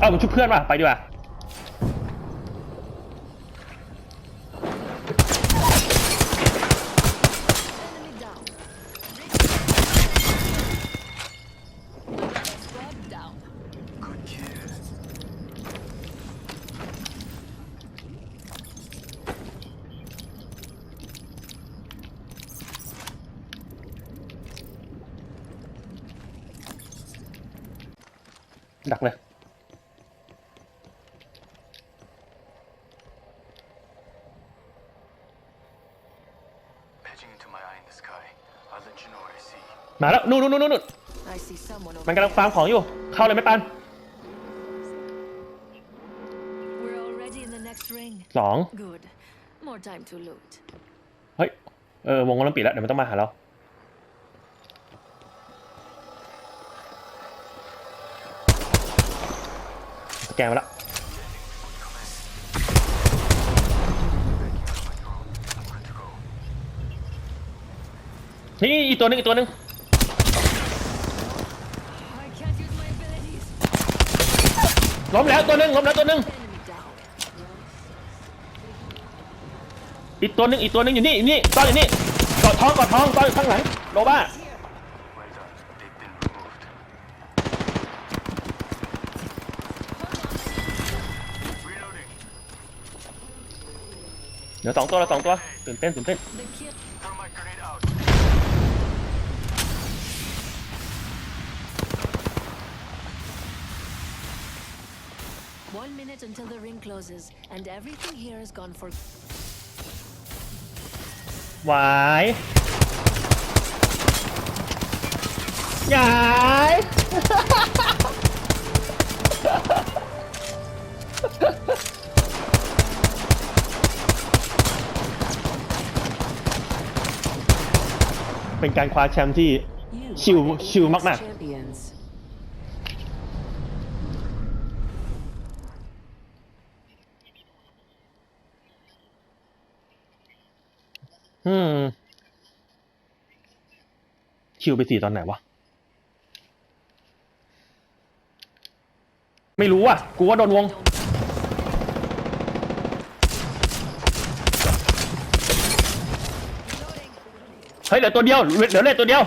เอ้ามันชุบเพื่อนว่ะไปดีกว่าดักเลย มาแล้วนู่นนู่นนู่นนู่น I see someone มัน over กำลังฟาร์มของอยู่ เข้าเลยไหมปัน We're already in the next ring. สอง Good. More time to loot. เฮ้ย เออ วงกำลังปิดแล้ว เดี๋ยวมันต้องมาหาเราสแกนมาแล้ว นี่อีกตัวหนึงอีกตัวหนึง I can't use my abilities. ล้มแล้วตัวหนึงล้มแล้วตัวหนึง Enemy down. อีกตัวหนึงอีกตัวหนึงอยู่นี่อยู่นี่ซ่อนอยู่นี่กอดท้องกอดท้องซ่อนอยู่ข้างหลังโลบ้า Well done. They've been removed. Reloading. เดี๋ยวสองตัวเราสองตัวตื่นเต้นตื่นเต้น The kid One minute until the ring closes, and everything here is gone for หวายหยายเป็นการคว้าแชมป์ที่ you. Chill- are the chill Apex มากๆ Champions. อืม คิวไปสี่ตอนไหนวะ ไม่รู้อะ กูว่าโดนวง เฮ้ยเหลือตัวเดียวเหลือเหลือเลยตัวเดียว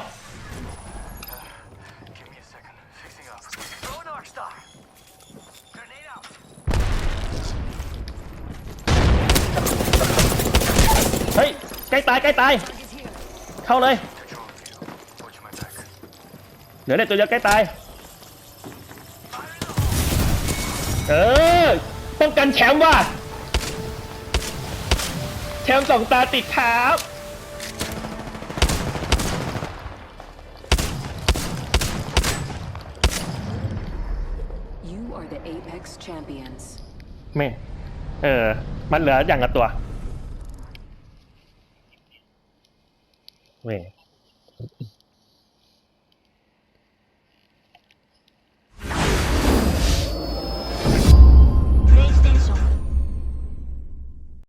ใกล้ตายใกล้ตาย Target here. เข้าเลย Control view. Watch my back. เหลือเลยตัวเดียวใกล้ตาย เออ ป้องกันแชมป์ว่ะ แชมป์สองตาติดครับ You are the Apex Champions. แม่เออ มันเหลืออย่างละตัว เว้ย